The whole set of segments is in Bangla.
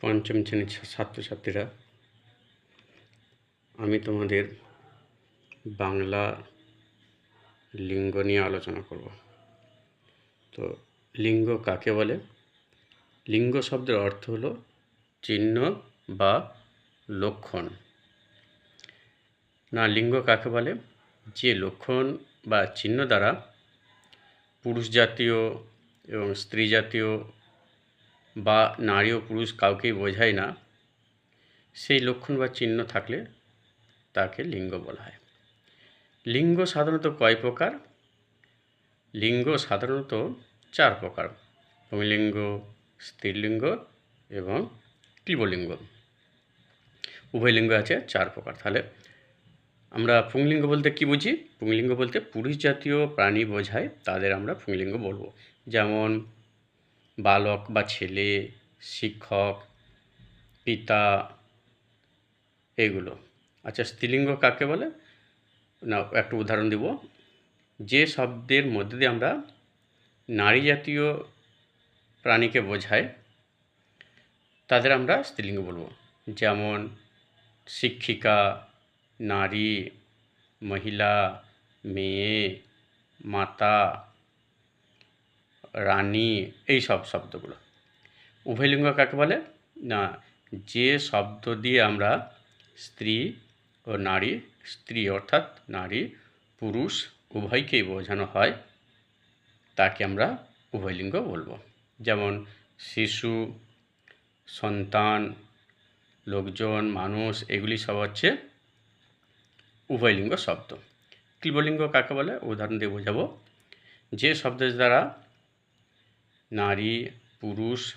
পঞ্চম শ্রেণির ছাত্রছাত্রীরা, আমি তোমাদের বাংলা লিঙ্গ নিয়ে আলোচনা করব। তো লিঙ্গ কাকে বলে? লিঙ্গ শব্দের অর্থ হলো চিহ্ন বা লক্ষণ। না, লিঙ্গ কাকে বলে? যে লক্ষণ বা চিহ্ন দ্বারা পুরুষ জাতীয় এবং স্ত্রী জাতীয় বা নারী ও পুরুষ কাউকেই বোঝায় না, সেই লক্ষণ বা চিহ্ন থাকলে তাকে লিঙ্গ বলা হয়। লিঙ্গ সাধারণত কয় প্রকার? লিঙ্গ সাধারণত চার প্রকার পুংলিঙ্গ স্ত্রীলিঙ্গ এবং ক্লীবলিঙ্গ উভয় লিঙ্গ আছে, চার প্রকার। তাহলে আমরা পুংলিঙ্গ বলতে কি বুঝি? পুংলিঙ্গ বলতে পুরুষ জাতীয় প্রাণী বোঝায়, তাদের আমরা পুংলিঙ্গ বলব। যেমন বালক বা ছেলে, শিক্ষক, পিতা, এইগুলো। আচ্ছা স্ত্রীলিঙ্গ কাকে বলে? না, একটা উদাহরণ দিব। যে শব্দের মধ্যে দিয়ে আমরা নারী জাতীয় প্রাণীকে বোঝায় তাদের আমরা স্ত্রীলিঙ্গ বলব। যেমন, শিক্ষিকা, নারী, মহিলা, মেয়ে, মাতা রানী, এই সব শব্দগুলো। উভয়লিঙ্গ কাকে বলে? না, যে শব্দ দিয়ে আমরা স্ত্রী ও নারী, স্ত্রী অর্থাৎ নারী, পুরুষ উভয়কেই বোঝানো হয়, তাকে আমরা উভয়লিঙ্গ বলব। যেমন শিশু, সন্তান, লোকজন, মানুষ, এগুলি সব হচ্ছে উভয়লিঙ্গ শব্দ। ক্লীবলিঙ্গ কাকে বলে? উদাহরণ দিয়ে বোঝাবো। যে শব্দের দ্বারা নারী, পুরুষ,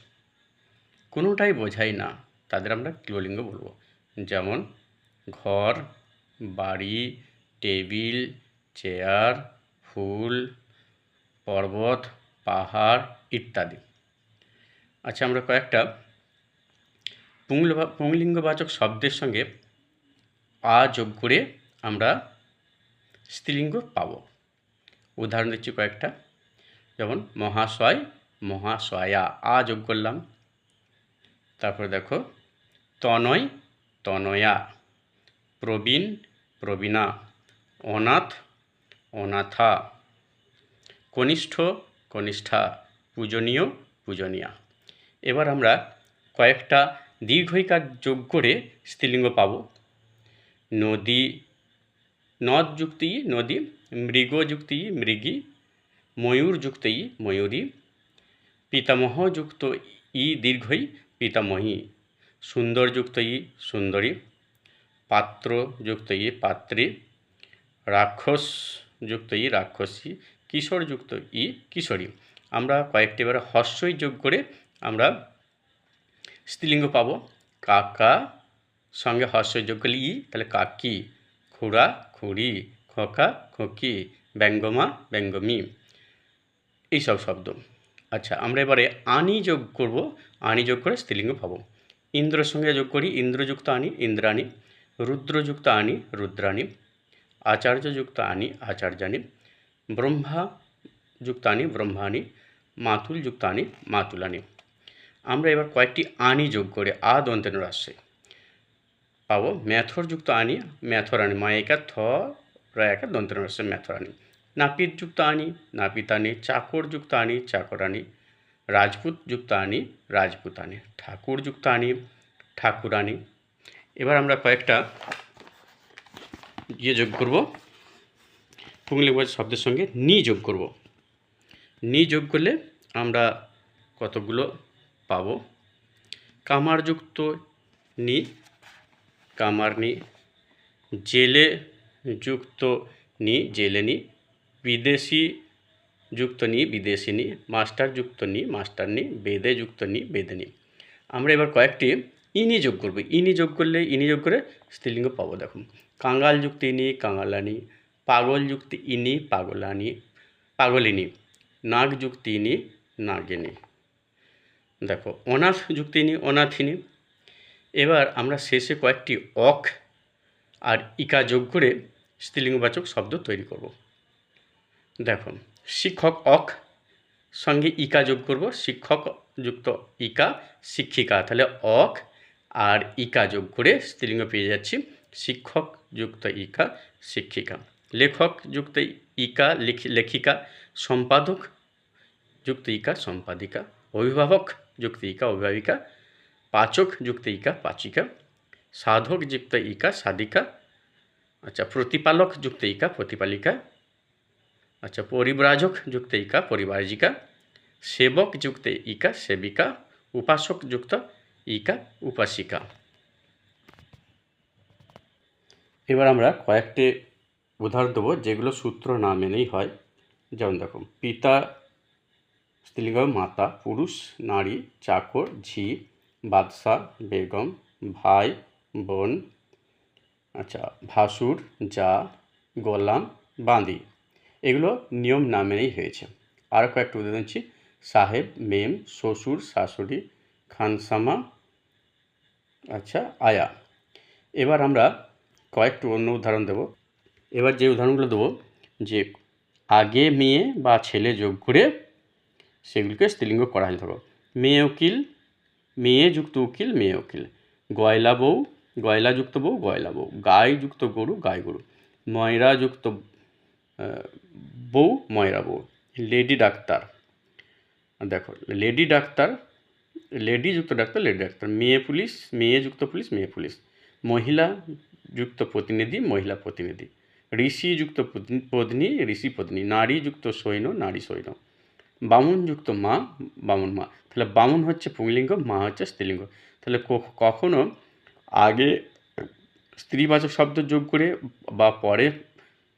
কোনোটাই বোঝাই না। তাদের আমরা ক্লীবলিঙ্গ বলব। যেমন ঘর, বাড়ি, টেবিল, চেয়ার, ফুল, পর্বত, পাহাড় ইত্যাদি। আচ্ছা আমরা কয়েকটা পুংল পুংলিঙ্গবাচক শব্দের সঙ্গে আ যোগ করে আমরা স্ত্রীলিঙ্গ পাব। উদাহরণ দিচ্ছি কয়েকটা। যেমন মহাশয় মহাশয়া। আ যোগ করলাম। তারপর দেখো, তনয়, তনয়া, প্রবীণ, প্রবীণা, অনাথ, অনাথা, কনিষ্ঠ, কনিষ্ঠা, পূজনীয়, পূজনীয়া। এবার আমরা কয়েকটা দীর্ঘইকার যোগ করে স্ত্রীলিঙ্গ পাবো। নদী, নদ যুক্তি, নদী, মৃগ যুক্তি, মৃগী, ময়ূর যুক্ত, ময়ূরী পিতামহ যুক্ত ই দীর্ঘই পিতামহী। সুন্দর যুক্ত ই সুন্দরী। পাত্র যুক্ত ই পাত্রী। রাক্ষস যুক্ত ই রাক্ষসী। কিশোর যুক্ত ই কিশোরী। আমরা কয়েকটি এবার হর্ষই যোগ করে আমরা স্ত্রীলিঙ্গ পাব। কাকা সঙ্গে হর্ষ যোগ করলে ই, তাহলে কাকি। খুড়া, খুড়ি, খোকা, খোকি, ব্যঙ্গমা, ব্যঙ্গমী। এইসব শব্দ। আচ্ছা আমরা এবারে আনি যোগ করব, আনি যোগ করে স্ত্রীলিঙ্গ পাবো। ইন্দ্রর সঙ্গে যোগ করি, ইন্দ্রযুক্ত আনি, ইন্দ্রাণী। রুদ্রযুক্ত আনি, রুদ্রাণী। আচার্যযুক্ত আনি, আচার্যাণী। ব্রহ্মা যুক্ত আনি, ব্রহ্মাণী। মাতুল যুক্ত আনি মাতুলানি আমরা এবার কয়েকটি আনি যোগ করে আ দন্তেন রাশে পাবো। ম্যাথর যুক্ত আনি ম্যাথরানি মায়েকা থ রায়াকা দন্তেন রাশে ম্যাথরানি নাপিত যুক্ত আনি, নাপিতানি চাকর যুক্ত আনি, চাকরানি রাজপুত যুক্ত আনি, রাজপুতানি ঠাকুর যুক্ত আনি, ঠাকুরানি। এবার আমরা কয়েকটা ইয়ে যোগ করব। পুংলিঙ্গ শব্দের সঙ্গে নি যোগ করব। নি যোগ করলে আমরা কতগুলো পাবো? কামারযুক্ত নি, কামারনি জেলে যুক্ত নি, জেলেনি বিদেশি যুক্ত নি বিদেশিনী মাস্টার যুক্ত নি মাস্টারনি বেদে যুক্ত নি বেদেনি আমরা এবার কয়েকটি ইনি যোগ করব। ইনি যোগ করলে, ইনি যোগ করে স্ত্রীলিঙ্গ পাবো দেখুন কাঙ্গাল যুক্ত ইনি কাঙ্গালানি পাগল যুক্ত ইনি, পাগলানি, পাগলিনী, নাগ যুক্ত ইনি, নাগিনী। দেখো, অনাথ যুক্তিনী অনাথিনী। এবার আমরা শেষে কয়েকটি অক আর ইকা যোগ করে স্ত্রীলিঙ্গবাচক শব্দ তৈরি করব। দেখো, শিক্ষক অক সঙ্গে ইকা যোগ করব। শিক্ষক যুক্ত ইকা, শিক্ষিকা। তাহলে অক আর ইকা যোগ করে স্ত্রীলিঙ্গ পেয়ে যাচ্ছি। শিক্ষক যুক্ত ইকা, শিক্ষিকা। লেখক যুক্ত ইকা, লিখি- লেখিকা, সম্পাদক যুক্ত ইকা, সম্পাদিকা। অভিভাবক যুক্ত ইকা, অভিভাবিকা। পাচক যুক্ত ইকা, পাচিকা। সাধক যুক্ত ইকা, সাধিকা। আচ্ছা প্রতিপালক যুক্ত ইকা, প্রতিপালিকা। আচ্ছা পরিব্রাজক যুক্ত ইকা পরিবারজিকা সেবক যুক্ত ইকা, সেবিকা, উপাসক যুক্ত ইকা, উপাসিকা। এবার আমরা কয়েকটি উদাহরণ দেবো যেগুলো সূত্র না মেনেই হয়। যেমন দেখো, পিতা স্ত্রীলিঙ্গ মাতা, পুরুষ, নারী, চাকর ঝি বাদশাহ, বেগম, ভাই, বোন আচ্ছা ভাসুর, যা, গোলাম, বাঁদি। এগুলো নিয়ম না মেনেই হয়েছে। আরও কয়েকটা উদাহরণ দিচ্ছি। সাহেব, মেম, শ্বশুর, শাশুড়ি, খানসামা আচ্ছা আয়া। এবার আমরা কয়েকটি অন্য উদাহরণ দেব। এবার যে উদাহরণগুলো দেবো, যে আগে মেয়ে বা ছেলে যোগ করে সেগুলিকে স্ত্রীলিঙ্গ করা হয়ে থাকো মেয়ে উকিল, মেয়ে যুক্ত উকিল, মেয়ে উকিল। গয়লা বউ গয়লা যুক্ত বউ, গয়লা বউ। গাই যুক্ত গরু, গাই গরু। ময়রা যুক্ত বউ, ময়রা বউ, লেডি ডাক্তার। দেখো, লেডি ডাক্তার, লেডি যুক্ত ডাক্তার, লেডি ডাক্তার। মেয়ে পুলিশ, মেয়ে যুক্ত পুলিশ, মেয়ে পুলিশ। মহিলা যুক্ত প্রতিনিধি, মহিলা প্রতিনিধি। ঋষি যুক্ত পত্নী- ঋষি পত্নী। নারী যুক্ত সৈন্য, নারী সৈন্য। বামুন যুক্ত মা, বামুন মা। তাহলে বামুন হচ্ছে পুংলিঙ্গ, মা হচ্ছে স্ত্রীলিঙ্গ। তাহলে কখনো আগে স্ত্রীবাচক শব্দ যোগ করে বা পরে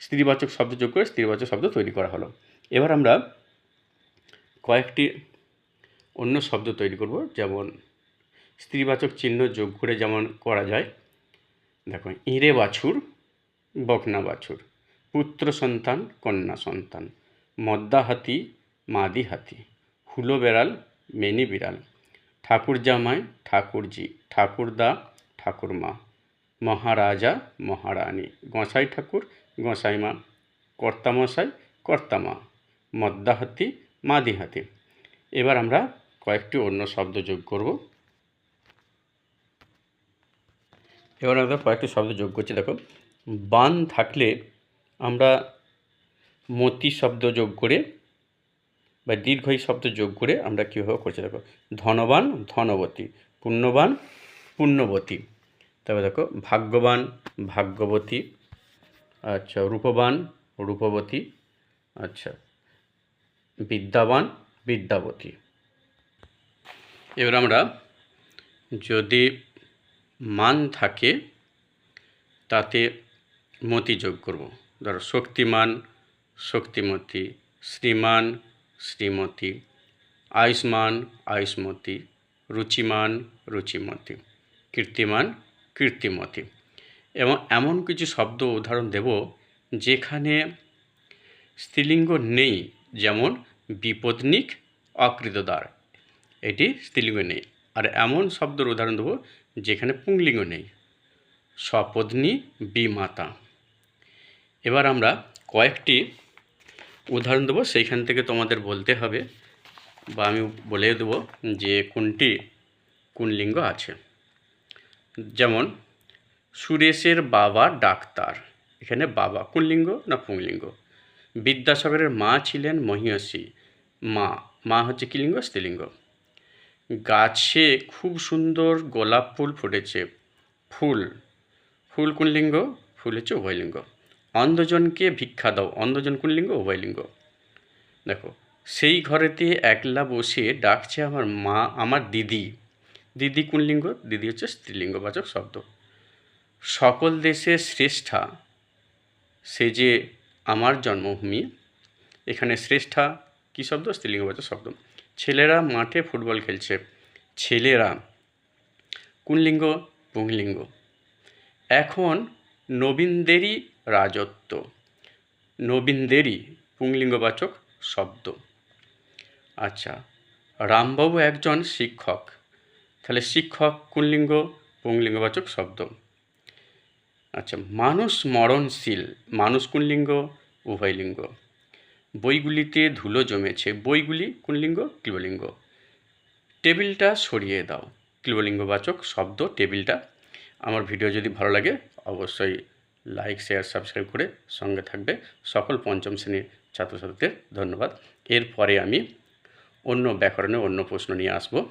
স্ত্রীবাচক শব্দ যোগ করে স্ত্রীবাচক শব্দ তৈরি করা হলো। এবার আমরা কয়েকটি অন্য শব্দ তৈরি করব, যেমন স্ত্রীবাচক চিহ্ন যোগ করে যেমন করা যায়। দেখো, ইঁড়ে বাছুর, বকনা বাছুর, পুত্র সন্তান, কন্যা সন্তান, মদ্দা হাতি, মাদি হাতি, হুলো বেড়াল, মেনি বিড়াল, ঠাকুর জামাই, ঠাকুরজি, ঠাকুরদা, ঠাকুরমা, মহারাজা, মহারানী, গোঁসাই ঠাকুর গোসাইমা, কর্তামশাই, কর্তামা মদ্দা হাতি মাদি হাতি এবার আমরা কয়েকটি অন্য শব্দ যোগ করব। এবার আমরা কয়েকটি শব্দ যোগ করছি। দেখো, বান থাকলে আমরা মতি শব্দ যোগ করে বা দীর্ঘই শব্দ যোগ করে আমরা কীভাবে করছি? দেখো, ধনবান, ধনবতী, পুণ্যবান, পুণ্যবতী। তারপরে দেখো, ভাগ্যবান, ভাগ্যবতী আচ্ছা রূপবান, রূপবতী আচ্ছা বিদ্যাবান, বিদ্যাবতী। এবার আমরা যদি মান থাকে, তাতে মতি যোগ করব। ধরো শক্তিমান, শক্তিমতী, শ্রীমান, শ্রীমতী, আয়ুষ্মান, আয়ুষ্মতী, রুচিমান, রুচিমতী, কীর্তিমান, কীর্তিমতী। এবং এমন কিছু শব্দ উদাহরণ দেব যেখানে স্ত্রীলিঙ্গ নেই, যেমন বিপদনিক অকৃতদার। এটি স্ত্রীলিঙ্গ নেই। আর এমন শব্দের উদাহরণ দেবো যেখানে পুংলিঙ্গ নেই। স্বপত্নী, বিমাতা। এবার আমরা কয়েকটি উদাহরণ দেবো, সেইখান থেকে তোমাদের বলতে হবে বা আমি বলে দেবো যে কোনটি কোন লিঙ্গ আছে। যেমন সুরেশের বাবা ডাক্তার। এখানে বাবা কোন লিঙ্গ না পুংলিঙ্গ? বিদ্যাসাগরের মা ছিলেন মহিয়সী। মা মা হচ্ছে কি লিঙ্গ? স্ত্রীলিঙ্গ। গাছে খুব সুন্দর গোলাপ ফুল ফুটেছে। ফুল। ফুল কোন লিঙ্গ ফুল হচ্ছে উভয়লিঙ্গ। অন্ধজনকে ভিক্ষা দাও। অন্ধজন কোন লিঙ্গ উভয়লিঙ্গ। দেখো, সেই ঘরেতে একলা বসে ডাকছে আমার মা, আমার দিদি। দিদি কোন লিঙ্গ দিদি হচ্ছে স্ত্রীলিঙ্গবাচক শব্দ। সকল দেশের শ্রেষ্ঠা, সে যে আমার জন্মভূমি, এখানে শ্রেষ্ঠা, কী শব্দ? স্ত্রীলিঙ্গবাচক শব্দ। ছেলেরা মাঠে ফুটবল খেলছে। ছেলেরা কোন লিঙ্গ? পুংলিঙ্গ এখন নবীনদেরই রাজত্ব। নবীনদেরই পুংলিঙ্গবাচক শব্দ। আচ্ছা রামবাবু একজন শিক্ষক। তাহলে শিক্ষক কুনলিঙ্গ পুংলিঙ্গবাচক শব্দ। আচ্ছা মানুষ মরণশীল, মানুষ কুনলিঙ্গ উভয়লিঙ্গ বইগুলিতে ধুলো জমেছে, বইগুলি কুনলিঙ্গ ক্লিবলিঙ্গ। টেবিলটা সরিয়ে দাও। ক্লিবলিঙ্গবাচক শব্দ টেবিলটা। আমার ভিডিও যদি ভালো লাগে, অবশ্যই লাইক, শেয়ার, সাবস্ক্রাইব করে সঙ্গে থাকবে সকল পঞ্চম শ্রেণির ছাত্রছাত্রীদের ধন্যবাদ। এরপরে আমি অন্য ব্যাকরণে অন্য প্রশ্ন নিয়ে আসব।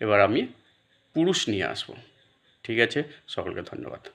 এবার আমি পুরুষ নিয়ে আসব। ঠিক আছে? সকলকে ধন্যবাদ।